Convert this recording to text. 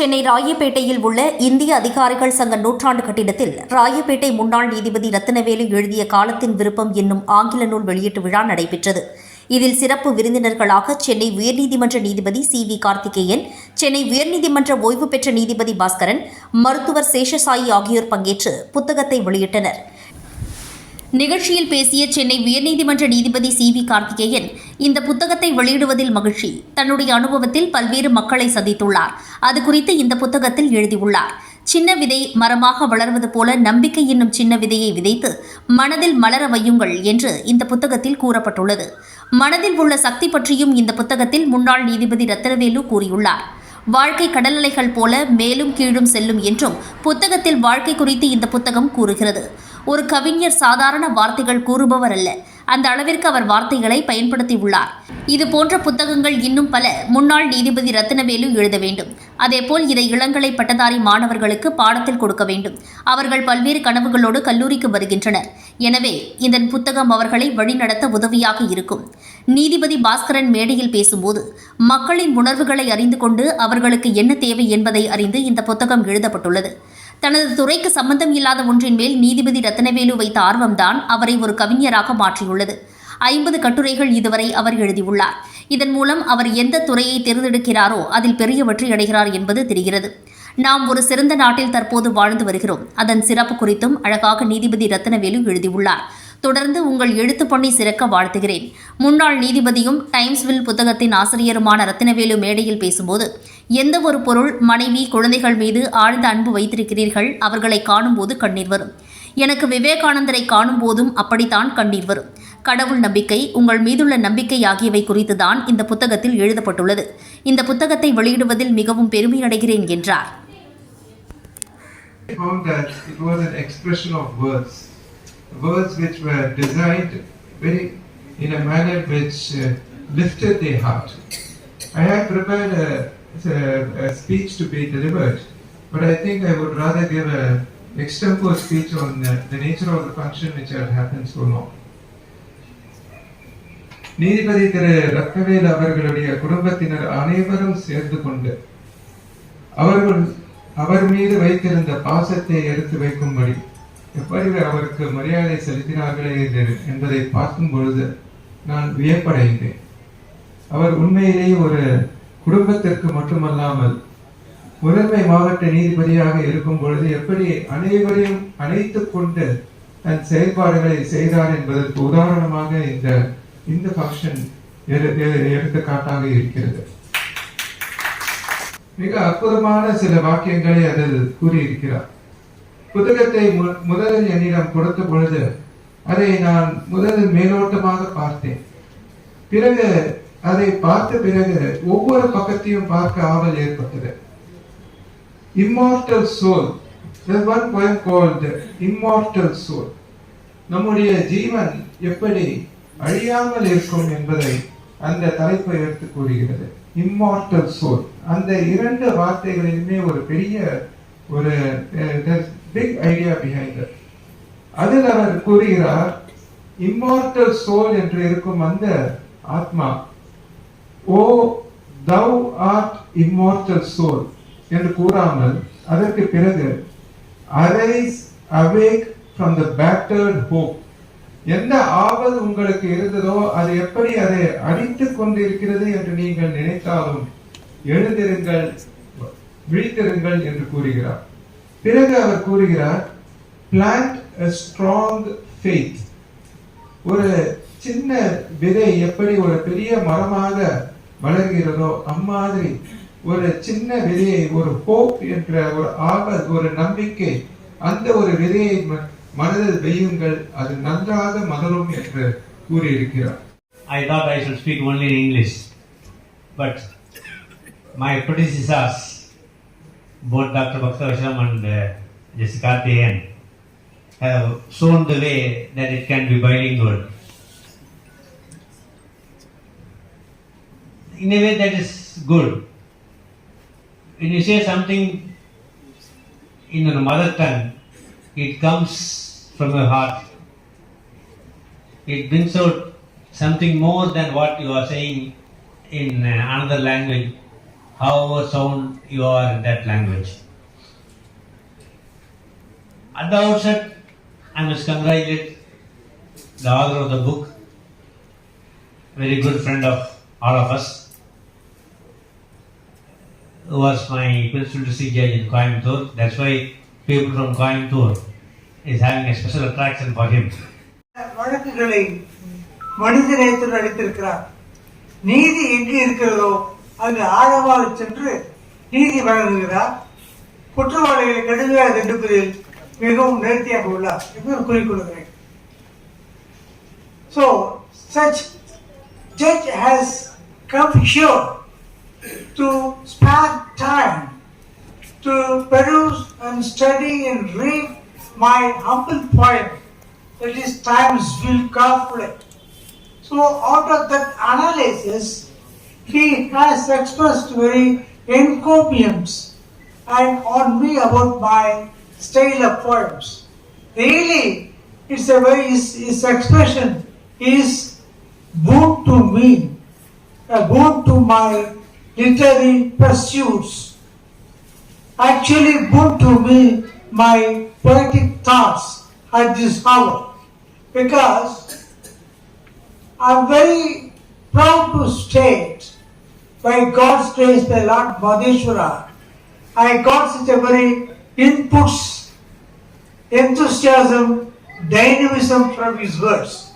சென்னை ராயப்பேட்டையில் உள்ள இந்திய அதிகாரிகள் சங்க நூற்றாண்டு கட்டிடத்தில் ராயப்பேட்டை முன்னாள் நீதிபதி ரத்தினவேலு எழுதிய காலத்தின் விருப்பம் என்னும் ஆங்கில நூல் வெளியீட்டு விழா நடைபெற்றது. இதில் சிறப்பு விருந்தினர்களாக சென்னை உயர்நீதிமன்ற நீதிபதி சி வி கார்த்திகேயன் சென்னை உயர்நீதிமன்ற ஓய்வு பெற்ற நீதிபதி பாஸ்கரன் மருத்துவர் சேஷசாயி ஆகியோர் பங்கேற்று புத்தகத்தை வெளியிட்டனர். நிகழ்ச்சியில் பேசிய சென்னை உயர்நீதிமன்ற நீதிபதி சி வி கார்த்திகேயன் இந்த புத்தகத்தை வெளியிடுவதில் மகிழ்ச்சி. தன்னுடைய அனுபவத்தில் பல்வேறு மக்களை சந்தித்துள்ளார். அது குறித்து இந்த புத்தகத்தில் எழுதியுள்ளார். சின்ன விதை மரமாக வளர்வது போல நம்பிக்கை என்னும் சின்ன விதையை விதைத்து மனதில் மலர வையுங்கள் என்று இந்த புத்தகத்தில் கூறப்பட்டுள்ளது. மனதில் உள்ள சக்தி பற்றியும் இந்த புத்தகத்தில் முன்னாள் நீதிபதி ரத்னவேலு கூறியுள்ளார். வாழ்க்கை கடல் அலைகள் போல மேலும் கீழும் செல்லும் என்றும் புத்தகத்தில் வாழ்க்கை குறித்து இந்த புத்தகம் கூறுகிறது. ஒரு கவிஞர் சாதாரண வார்த்தைகள் கூறுபவர் அல்ல. அந்த அளவிற்கு அவர் வார்த்தைகளை பயன்படுத்தியுள்ளார். இது போன்ற புத்தகங்கள் இன்னும் பல. முன்னாள் நீதிபதி ரத்னவேலு எழுத வேண்டும். அதேபோல் இதை இளங்கலை பட்டதாரி மாணவர்களுக்கு பாடத்தில் கொடுக்க வேண்டும். அவர்கள் பல்வேறு கனவுகளோடு கல்லூரிக்கு வருகின்றனர். எனவே இந்த புத்தகம் அவர்களை வழிநடத்த உதவியாக இருக்கும். நீதிபதி பாஸ்கரன் மேடையில் பேசும்போது மக்களின் உணர்வுகளை அறிந்து கொண்டு அவர்களுக்கு என்ன தேவை என்பதை அறிந்து இந்த புத்தகம் எழுதப்பட்டுள்ளது. தனது துறைக்கு சம்பந்தம் இல்லாத ஒன்றின் மேல் நீதிபதி ரத்னவேலு வைத்த ஆர்வம்தான் அவரை ஒரு கவிஞராக மாற்றியுள்ளது. ஐம்பது கட்டுரைகள் இதுவரை அவர் எழுதியுள்ளார். இதன் மூலம் அவர் எந்த துறையை தேர்ந்தெடுக்கிறாரோ அதில் பெரிய வெற்றி அடைகிறார் என்பது தெரிகிறது. நாம் ஒரு சிறந்த நாட்டில் தற்போது வாழ்ந்து வருகிறோம். அதன் சிறப்பு குறித்தும் அழகாக நீதிபதி ரத்னவேலு எழுதியுள்ளார். தொடர்ந்து உங்கள் எழுத்து பணி சிறக்க வாழ்த்துகிறேன். முன்னாள் நீதிபதியும் டைம்ஸ்வில் புத்தகத்தின் ஆசிரியருமான ரத்தினவேலு மேடையில் பேசும்போது எந்த ஒரு பொருள் மனைவி குழந்தைகள் மீது ஆழ்ந்த அன்பு வைத்திருக்கிறீர்கள் அவர்களை காணும்போது கண்ணீர் வரும். எனக்கு விவேகானந்தரை காணும் போதும் அப்படித்தான் கண்ணீர் வரும். கடவுள் நம்பிக்கை உங்கள் மீதுள்ள நம்பிக்கை ஆகியவை குறித்துதான் இந்த புத்தகத்தில் எழுதப்பட்டுள்ளது. இந்த புத்தகத்தை வெளியிடுவதில் மிகவும் பெருமை அடைகிறேன் என்றார். Words, which were designed very in a manner which uh, lifted the heart. I had prepared a, a, a speech to be delivered, but I think I would rather give an extempore speech on the, the nature of the function which had happened so long. நீதிபதி திரு ரத்னவேல் அவர்களுடைய குடும்பத்தினர் அனைவரும் சேர்ந்து கொண்டு அவர்கள் அவர் மீது வைத்திருந்த பாசத்தை எடுத்து வைக்கும்படி எப்படி அவருக்கு மரியாதை செலுத்தினார்களே என்பதை பார்க்கும் பொழுது நான் வியப்படைந்தேன். அவர் உண்மையிலேயே ஒரு குடும்பத்திற்கு மட்டுமல்லாமல் முதன்மை மாவட்ட நீதிபதியாக இருக்கும் பொழுது எப்படி அனைவரையும் அணைத்துக் கொண்டு தன் செயல்பாடுகளை செய்தார் என்பதற்கு உதாரணமாக இந்த இந்த ஃபங்க்ஷன் எடுத்துக்காட்டாக இருக்கிறது. மிக அற்புதமான சில வாக்கியங்களை அதில் கூறியிருக்கிறார். புத்தகத்தை மு- முதலில் என்னிடம் கொடுத்த பொழுது அதை நான் முதலில் மேலோட்டமாக பார்த்தேன். பிறகு அதை பார்த்த பிறகு ஒவ்வொரு பக்கத்தையும் பார்க்க ஆவல் ஏற்பட்டது. Immortal soul one poem called immortal soul நம்முடைய ஜீவன் எப்படி அழியாமல் இருக்கும் என்பதை அந்த தலைப்பை எடுத்து கூறுகிறது. இம்மார்டல் சோல் அந்த இரண்டு வார்த்தைகளிலுமே ஒரு பெரிய ஒரு பிக் ஐடியா பிஹைண்ட் அதில் அவர் கூறுகிறார் இம்மார்டல் சோல் என்று இருக்கும் அந்த ஆத்மா O thou art immortal soul என்று கூறாமல் அதற்கு பிறகு arise awake from the battered hope எந்த ஆவல் உங்களுக்கு இருந்ததோ அது எப்படி அதை அடித்துக் கொண்டிருக்கிறது என்று நீங்கள் நினைத்தாலும் எழுந்திருங்கள் விழித்திருங்கள் என்று கூறுகிறார். பிறகு அவர் கூறுகிறார் பிளான்ட் அ ஸ்ட்ராங் faith. ஒரு சின்ன விதை எப்படி ஒரு பெரிய மரமாக வளர்கிறதோ அம்மாதிரி ஒரு சின்ன விதையை ஒரு ஹோப் என்ற ஒரு ஆபத் ஒரு நம்பிக்கை அந்த ஒரு விதையை ம- மனதில் வையுங்கள் அது நன்றாக மலரும் என்று கூறியிருக்கிறார். I thought I should speak only in English, but my predecessors, both Dr. Bhaktavasham and uh, Jessica have shown the way that it can be bilingual. In a way, that is good. When you say something in your mother tongue, it comes from your heart. It brings out something more than what you are saying in uh, another language however sound you are in that language. At the outset, I must congratulate the author of the book, very good friend of all of us, who was my principal district judge in Coimbatore. That's why people from Coimbatore is having a special attraction for him. வழக்குகளை மனிதநேயத்துடன் அளித்திருக்கிறார் நீதி எங்கு இருக்கிறதோ அங்கு ஆழமாக சென்று நீதி வழங்குகிறார் குற்றவாளிகளை கடுமையாக தண்டிப்பதில் மிகவும் நேர்த்தியாக உள்ளார் என்று நான் குறிப்பிடுகிறேன் So, such judge has come here to spare time to peruse and study and read my humble poem that is Times Will Conflict. So out of that analysis, he has expressed very encomiums and on me about my style of poems. Really, it's a very, his, his expression is boon to me, uh, a boon to my literary pursuits. Actually, boon to me my poetic thoughts at this hour because I'm very proud to state, by God's grace, by Lord Madheshwara, I got such a very inputs, enthusiasm, dynamism from his words.